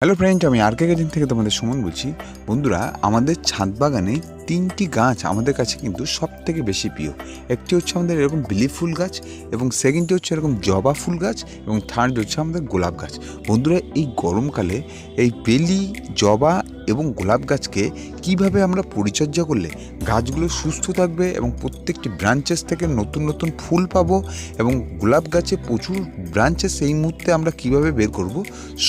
Hello friend আমি আর কে থেকে তোমাদের সুমন বলছি। বন্ধুরা আমাদের ছাদ বাগানে তিনটি গাছ আমাদের কাছে কিন্তু সব থেকে বেশি প্রিয়। একটি হচ্ছে আমাদের এরকম বিলি ফুল গাছ এবং সেকেন্ডটি হচ্ছে এরকম জবা ফুল গাছ এবং থার্ড হচ্ছে আমাদের গোলাপ গাছ। বন্ধুরা, এই গরমকালে এই বেলি, জবা এবং গোলাপ গাছকে কীভাবে আমরা পরিচর্যা করলে গাছগুলো সুস্থ থাকবে এবং প্রত্যেকটি ব্রাঞ্চেস থেকে নতুন নতুন ফুল পাবো এবং গোলাপ গাছে প্রচুর ব্রাঞ্চেস এই মুহূর্তে আমরা কীভাবে বের করব,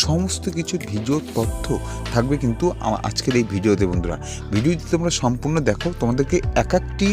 সমস্ত কিছু ভিডিও তথ্য থাকবে কিন্তু আজকের এই ভিডিওতে বন্ধুরা। ভিডিওটি তোমরা সম্পূর্ণ দেখো, তোমাদেরকে এক একটি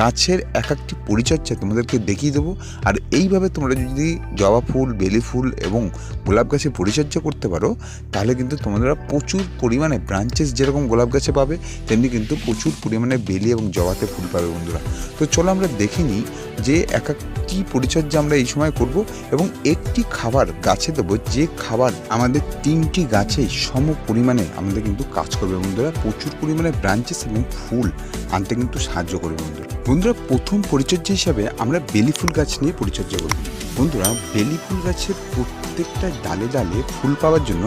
গাছের এক একটি পরিচর্যা তোমাদেরকে দেখিয়ে দেবো। আর এইভাবে তোমরা যদি জবা ফুল, বেলি ফুল এবং গোলাপ গাছের পরিচর্যা করতে পারো, তাহলে কিন্তু তোমরা প্রচুর পরিমাণে ব্রাঞ্চেস যেরকম গোলাপ গাছে পাবে, তেমনি কিন্তু প্রচুর পরিমাণে বেলি এবং জবাতে ফুল পাবে বন্ধুরা। তো চলো আমরা দেখে নিই যে এক একটি পরিচর্যা আমরা এই সময় করব এবং একটি খাবার গাছে দেবো, যে খাবার আমাদের তিনটি গাছে সম পরিমাণে আমাদের কিন্তু কাজ করবে বন্ধুরা। প্রচুর পরিমাণে ব্রাঞ্চেস এবং ফুল, আনতে কিন্তু সাহায্য করবে বন্ধুরা। বন্ধুরা, প্রথম পরিচর্যা হিসাবে আমরা বেলি ফুল গাছ নিয়ে পরিচর্যা করব। বন্ধুরা, বেলি ফুল গাছের প্রত্যেকটা ডালে ডালে ফুল পাওয়ার জন্য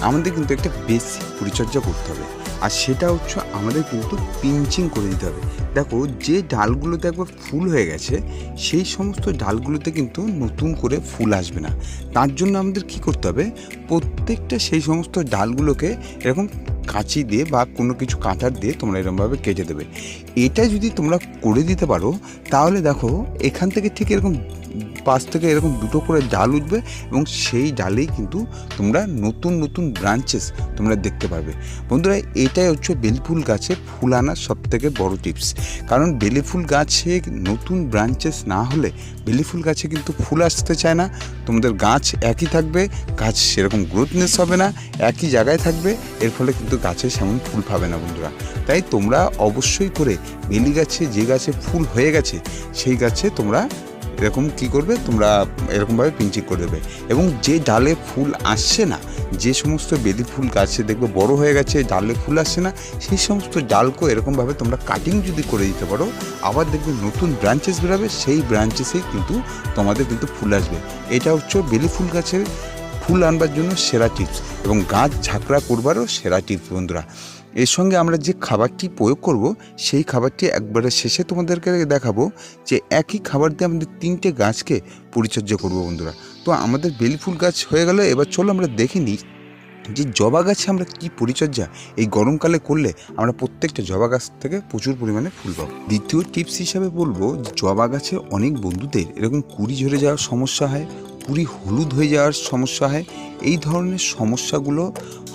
আমাদের কিন্তু একটা বেসিক পরিচর্যা করতে হবে। আর সেটা হচ্ছে আমাদের কিন্তু পিঞ্চিং করে দিতে হবে। দেখো, যে ডালগুলোতে একবার ফুল হয়ে গেছে, সেই সমস্ত ডালগুলোতে কিন্তু নতুন করে ফুল আসবে না। তার জন্য আমাদের কি করতে হবে? প্রত্যেকটা সেই সমস্ত ডালগুলোকে এরকম কাঁচি দিয়ে বা কোনো কিছু কাঁটার দিয়ে তোমরা এরকমভাবে কেটে দেবে। এটা যদি তোমরা করে দিতে পারো, তাহলে দেখো, এখান থেকে ঠিক এরকম পাশ থেকে এরকম দুটো করে ডাল উঠবে এবং সেই ডালেই কিন্তু তোমরা নতুন নতুন ব্রাঞ্চেস তোমরা দেখতে পারবে বন্ধুরা, এটাই হচ্ছে বেলফুল গাছে ফুল আনার সব থেকে বড় টিপস কারণ বেলি ফুল গাছে নতুন ব্রাঞ্চেস না হলে বেলি ফুল গাছে কিন্তু ফুল আসতে চায় না। তোমাদের গাছ একই থাকবে, গাছ সেরকম গ্রোথনেস হবে না, একই জায়গায় থাকবে, এর ফলে কিন্তু গাছে সেমন ফুল পাবে না বন্ধুরা। তাই তোমরা অবশ্যই করে বেলি গাছে যে গাছে ফুল হয়ে গেছে, সেই গাছে তোমরা এরকম কি করবে? তোমরা এরকমভাবে পিঞ্চিং করে দেবে। এবং যে ডালে ফুল আসছে না, যে সমস্ত বেলি ফুল গাছে দেখবে বড় হয়ে গেছে, ডালে ফুল আসছে না, সেই সমস্ত ডালকেও এরকমভাবে তোমরা কাটিং যদি করে দিতে পারো, আবার দেখবে নতুন ব্রাঞ্চেস বেরোবে, সেই ব্রাঞ্চেসেই কিন্তু তোমাদের কিন্তু ফুল আসবে। এটা হচ্ছে বেলি ফুল গাছের ফুল আনবার জন্য সেরা টিপস এবং গাছ ঝাঁকড়া করবারও সেরা টিপস বন্ধুরা। এর সঙ্গে আমরা যে খাবারটি প্রয়োগ করব, সেই খাবারটি একবারে শেষে তোমাদেরকে দেখাবো যে একই খাবার দিয়ে আমাদের তিনটে গাছকে পরিচর্যা করব বন্ধুরা। তো আমাদের বেলি ফুল গাছ হয়ে গেল, এবার চলো আমরা দেখে নিই যে জবা গাছে আমরা কি পরিচর্যা এই গরমকালে করলে আমরা প্রত্যেকটা জবা গাছ থেকে প্রচুর পরিমাণে ফুল পাবো। দ্বিতীয় টিপস হিসাবে বলব, জবা গাছে অনেক বন্ধুদের এরকম কুড়ি ঝরে যাওয়ার সমস্যা হয়, কুড়ি হলুদ হয়ে যাওয়ার সমস্যা হয়। এই ধরনের সমস্যাগুলো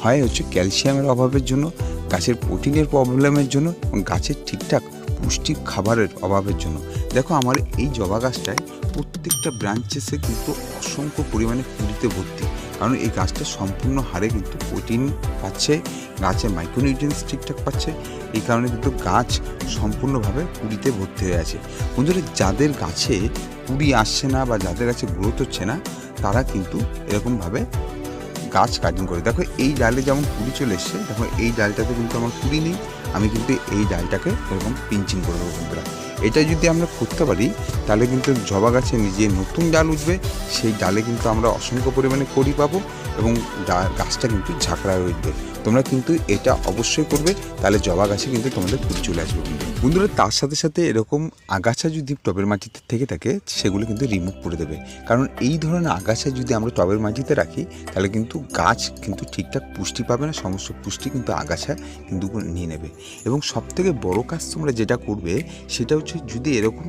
হয় হচ্ছে ক্যালসিয়ামের অভাবের জন্য গাছের প্রোটিনের প্রবলেমের জন্য এবং গাছের ঠিকঠাক পুষ্টি খাবারের অভাবের জন্য। দেখো আমার এই জবা গাছটায় প্রত্যেকটা ব্রাঞ্চেসে কিন্তু অসংখ্য পরিমাণে কুড়িতে ভর্তি। কারণ এই গাছটা সম্পূর্ণ হারে কিন্তু প্রোটিন পাচ্ছে, গাছে মাইক্রোনিউট্রিয়েন্টস ঠিকঠাক পাচ্ছে, এই কারণে কিন্তু গাছ সম্পূর্ণভাবে কুড়িতে ভর্তি হয়ে আছে। বন্ধুরা, যাদের গাছে কুড়ি আসছে না বা যাদের গাছে গ্রোথ হচ্ছে না, তারা কিন্তু এরকমভাবে গাছ কাটিং করে। দেখো, এই ডালে যেমন কুড়ি চলে এসছে, দেখো, এই ডালটাতে কিন্তু আমার কুড়ি নেই, আমি কিন্তু এই ডালটাকে এরকম পিঞ্চিং করে দেবো বন্ধুরা। এটা যদি আমরা করতে পারি, তাহলে কিন্তু জবা গাছে নিজে নতুন ডাল উঠবে, সেই ডালে কিন্তু আমরা অসংখ্য পরিমাণে কড়ি পাবো এবং গাছটা কিন্তু ঝাঁকড়া উঠবে। তোমরা কিন্তু এটা অবশ্যই করবে, তাহলে জবা গাছে কিন্তু তোমাদের ফুল চলে আসবে বন্ধু। বন্ধুরা, তার সাথে সাথে এরকম আগাছা যদি টবের মাটিতে থেকে থাকে, সেগুলো কিন্তু রিমুভ করে দেবে। কারণ এই ধরনের আগাছা যদি আমরা টবের মাটিতে রাখি, তাহলে কিন্তু গাছ কিন্তু ঠিকঠাক পুষ্টি পাবে না, সমস্ত পুষ্টি কিন্তু আগাছা কিন্তু নিয়ে নেবে। এবং সব থেকে বড় কাজ তোমরা যেটা করবে, সেটা হচ্ছে যদি এরকম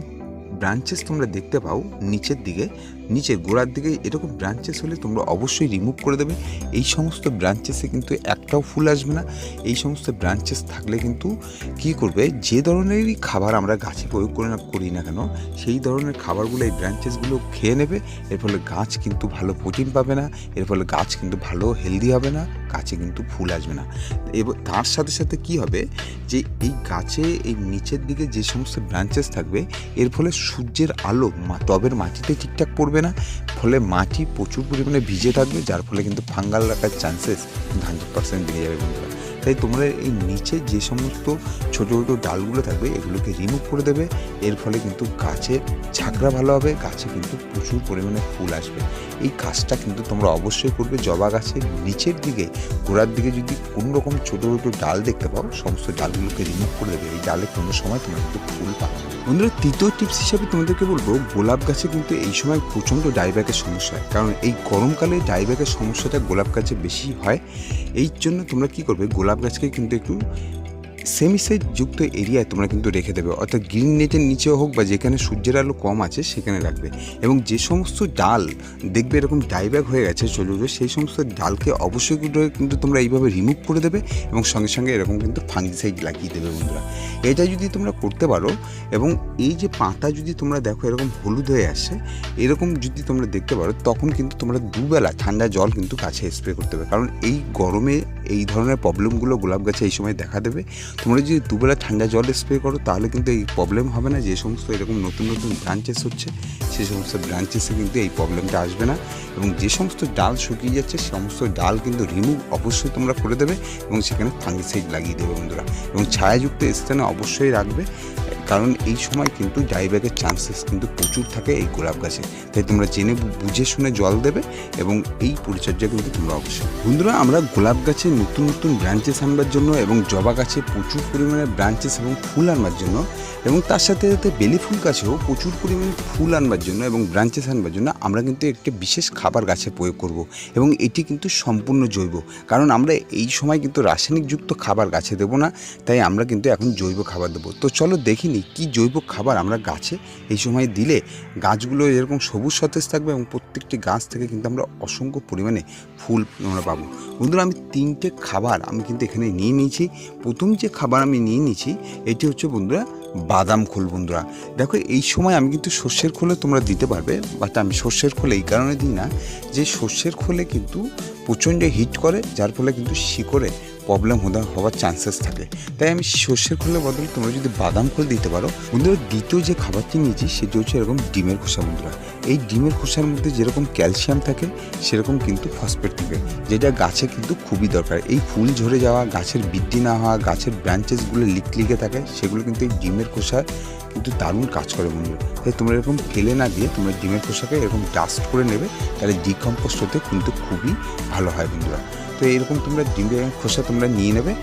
ব্রাঞ্চেস তোমরা দেখতে পাও, নিচের দিকে নিচের গোড়ার দিকে এরকম ব্রাঞ্চেস হলে তোমরা অবশ্যই রিমুভ করে দেবে। এই সমস্ত ব্রাঞ্চেসে কিন্তু একটাও ফুল আসবে না। এই সমস্ত ব্রাঞ্চেস থাকলে কিন্তু কি করবে? যে ধরনেরই খাবার আমরা গাছে প্রয়োগ করে না, করি না কেন, সেই ধরনের খাবারগুলো এই ব্রাঞ্চেসগুলো খেয়ে নেবে। এর ফলে গাছ কিন্তু ভালো প্রোটিন পাবে না, এর ফলে গাছ কিন্তু ভালো হেলদি হবে না, গাছে কিন্তু ফুল আসবে না। এবং, তার সাথে সাথে কি হবে? যে এই গাছে এই নিচের দিকে যে সমস্ত ব্রাঞ্চেস থাকবে, এর ফলে সূর্যের আলো টবের মাটিতে ঠিকঠাক পড়বে না। ফলে মাটি প্রচুর পরিমাণে ভিজে থাকবে, যার ফলে কিন্তু ফাঙ্গাল রাখার চান্সেস হান্ড্রেড পার্সেন্ট বেড়ে যাবে বন্ধুরা। তাই তোমরা এই নিচে যে সমস্ত ছোটো ছোটো ডালগুলো থাকবে, এগুলোকে রিমুভ করে দেবে। এর ফলে কিন্তু গাছের ঝাঁকড়া ভালো হবে, গাছে কিন্তু প্রচুর পরিমাণে ফুল আসবে। এই কাজটা কিন্তু তোমরা অবশ্যই করবে জবা গাছের নিচের দিকে। গোড়ার দিকে যদি কোনো রকম ছোটো ছোটো ডাল দেখতে পাও, সমস্ত ডালগুলোকে রিমুভ করে দেবে। এই ডালে কোনো সময় তোমরা কিন্তু ফুল পাবে। বন্ধুরা, তৃতীয় টিপস হিসাবে তোমাদেরকে বলব, গোলাপ গাছে কিন্তু এই সময় প্রচণ্ড ডাইব্যাকের সমস্যা হয়। কারণ এই গরমকালে ডাইব্যাকের সমস্যাটা গোলাপ গাছে বেশি হয়। এই জন্য তোমরা কি করবে, গোলাপ গাছকে কিন্তু একটু সেমিসাইড যুক্ত এরিয়ায় তোমরা কিন্তু রেখে দেবে। অর্থাৎ গ্রিন নেটের নিচেও হোক বা যেখানে সূর্যের আলো কম আছে, সেখানে রাখবে। এবং যে সমস্ত ডাল দেখবে এরকম ডাইব্যাক হয়ে গেছে যাবে সেই সমস্ত ডালকে অবশ্যই কিন্তু তোমরা এইভাবে রিমুভ করে দেবে এবং সঙ্গে সঙ্গে এরকম কিন্তু ফাঙ্গিসাইড লাগিয়ে দেবে বন্ধুরা। এটা যদি তোমরা করতে পারো এবং এই যে পাতা যদি তোমরা দেখো এরকম হলুদ হয়ে আসে এরকম যদি তোমরা দেখতে পারো, তখন কিন্তু তোমরা দুবেলা ঠান্ডা জল কিন্তু গাছে স্প্রে করতে হবে কারণ এই গরমে এই ধরনের প্রবলেমগুলো গোলাপ গাছে এই সময় দেখা দেবে। তোমরা যদি দুবেলা ঠান্ডা জল স্প্রে করো, তাহলে কিন্তু এই প্রবলেম হবে না। যে সমস্ত এরকম নতুন নতুন ব্রাঞ্চেস হচ্ছে সেই সমস্ত ব্রাঞ্চেসে কিন্তু এই প্রবলেমটা আসবে না। এবং যে সমস্ত ডাল শুকিয়ে যাচ্ছে সমস্ত ডাল কিন্তু রিমুভ অবশ্যই তোমরা করে দেবে এবং সেখানে ফাঙ্গিসাইড লাগিয়ে দেবে বন্ধুরা। এবং ছায়াযুক্ত স্থানে অবশ্যই রাখবে। কারণ এই সময় কিন্তু ডাইব্যাকের চান্সেস কিন্তু প্রচুর থাকে এই গোলাপ গাছে। তাই তোমরা জেনে বুঝে শুনে জল দেবে এবং এই পরিচর্যা কিন্তু তোমরা অবশ্যই বন্ধুরা, আমরা গোলাপ গাছে নতুন নতুন ব্রাঞ্চেস আনবার জন্য এবং জবা গাছে প্রচুর পরিমাণে ব্রাঞ্চেস এবং ফুল আনবার জন্য এবং তার সাথে সাথে বেলি ফুল গাছেও প্রচুর পরিমাণে ফুল আনবার জন্য এবং ব্রাঞ্চেস আনবার জন্য আমরা কিন্তু একটি বিশেষ খাবার গাছে প্রয়োগ করব এবং এটি কিন্তু সম্পূর্ণ জৈব। কারণ আমরা এই সময় কিন্তু রাসায়নিকযুক্ত খাবার গাছে দেবো না, তাই আমরা কিন্তু এখন জৈব খাবার দেবো। তো চলো দেখিনি কি জৈব খাবার আমরা গাছে এই সময় দিলে গাছগুলো এরকম সবুজ সতেজ থাকবে এবং প্রত্যেকটি গাছ থেকে কিন্তু আমরা অসংখ্য পরিমাণে ফুল আমরা পাবো। বন্ধুরা, আমি তিনটে খাবার আমি কিন্তু এখানে নিয়ে নিয়েছি। প্রথম যে খাবার আমি নিয়ে নিয়েছি, এটি হচ্ছে বন্ধুরা, বাদাম খোল বন্ধুরা। দেখো, এই সময় আমি কিন্তু সর্ষের খোলে তোমরা দিতে পারবে বাট আমি সর্ষের খোলে এই কারণে দিই না যে সর্ষের খোলে কিন্তু প্রচণ্ড হিট করে, যার ফলে কিন্তু শিকড়ে প্রবলেম হওয়ার হওয়ার চান্সেস থাকে। তাই আমি সর্ষের খোলের বদলে তোমরা যদি বাদাম খোল দিতে পারো, বন্ধুরা দ্বিতীয় যে খাবারটি নিয়েছি সেটি হচ্ছে এরকম ডিমের খোসা বন্ধুরা। এই ডিমের খোসার মধ্যে যেরকম ক্যালসিয়াম থাকে, সেরকম কিন্তু ফসফেট থাকে, যেটা গাছে কিন্তু খুবই দরকার। এই ফুল ঝরে যাওয়া, গাছের বৃদ্ধি না হওয়া, গাছের ব্রাঞ্চেসগুলো লিক লিকলিকে থাকে, সেগুলো কিন্তু এই ডিমের খোসার কিন্তু দারুণ কাজ করে বন্ধুরা। তাই তোমরা এরকম ফেলে না দিয়ে তোমরা ডিমের খোসাকে এরকম ডাস্ট করে নেবে, তাহলে ডিকম্পোস্ট হতে কিন্তু খুবই ভালো হয় বন্ধুরা। তো এরকম তোমরা ডিমের খোসা তোমরা নিয়ে নেবে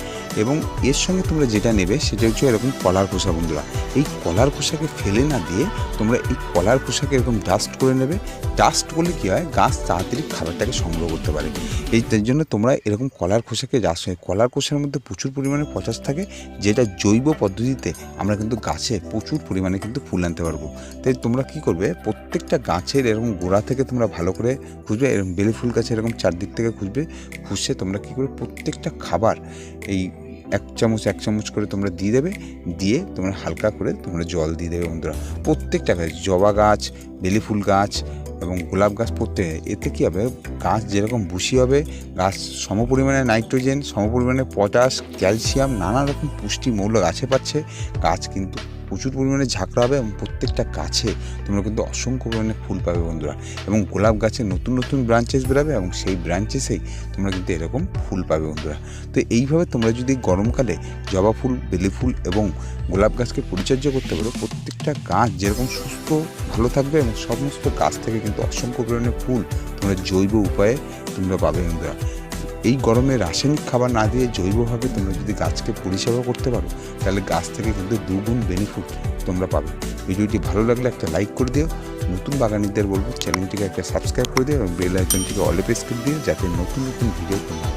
এবং এর সঙ্গে তোমরা যেটা নেবে সেটা হচ্ছে এরকম কলার খোসা বন্ধুরা। এই কলার খোসাকে ফেলে না দিয়ে তোমরা এই কলার খোসাকে এরকম ডাস্ট করে নেবে। ডাস্ট করলে কী হয়? গাছ তাড়াতাড়ি খাবারটাকে সংগ্রহ করতে পারে। এই তার জন্য তোমরা এরকম কলার খোসাকে ডাস্ট হয় কলার খোসার মধ্যে প্রচুর পরিমাণে পটাশ থাকে, যেটা জৈব পদ্ধতিতে আমরা কিন্তু গাছে প্রচুর পরিমাণে কিন্তু ফুল আনতে পারব। তাই তোমরা কি করবে? প্রত্যেকটা গাছের এরকম গোড়া থেকে তোমরা ভালো করে খুঁজবে। এরকম বেলি ফুল গাছে এরকম চারদিক থেকে খুঁজবে। খুঁজে তোমরা কি করে প্রত্যেকটা খাবার এই এক চামচ এক চামচ করে তোমরা দিয়ে দেবে, দিয়ে তোমরা হালকা করে তোমরা জল দিয়ে দেবে বন্ধুরা। প্রত্যেকটা গাছ জবা গাছ, বেলি ফুল গাছ এবং গোলাপ গাছ প্রত্যেক, এতে কী হবে? গাছ যেরকম বুশি হবে, গাছ সম পরিমাণে নাইট্রোজেন সম পরিমাণে পটাশ, ক্যালসিয়াম নানা রকম পুষ্টি মৌল গাছে পাচ্ছে, গাছ কিন্তু প্রচুর পরিমাণে ঝাঁকড়া হবে এবং প্রত্যেকটা গাছে তোমরা কিন্তু অসংখ্য পরিমাণে ফুল পাবে বন্ধুরা। এবং গোলাপ গাছে নতুন নতুন ব্রাঞ্চেস বেরোবে এবং সেই ব্রাঞ্চেসেই তোমরা কিন্তু এরকম ফুল পাবে বন্ধুরা। তো এইভাবে তোমরা যদি গরমকালে জবা ফুল, বেলি ফুল এবং গোলাপ গাছকে পরিচর্যা করতে পারো, প্রত্যেকটা গাছ যেরকম সুস্থ, ভালো থাকবে এবং সমস্ত গাছ থেকে কিন্তু অসংখ্য পরিমাণে ফুল তোমরা জৈব উপায়ে তোমরা পাবে বন্ধুরা। এই গরমে রাসায়নিক খাবার না দিয়ে জৈবভাবে তোমরা যদি গাছকে পরিষেবা করতে পারো, তাহলে গাছ থেকে কিন্তু দুগুণ বেনিফিট তোমরা পাবে। ভিডিওটি ভালো লাগলে একটা লাইক করে দিও। নতুন বাগানিদের বলব চ্যানেলটিকে একটা সাবস্ক্রাইব করে দিও এবং বেল আইকনটিকে অলে করে দিও যাতে নতুন নতুন ভিডিও তোমরা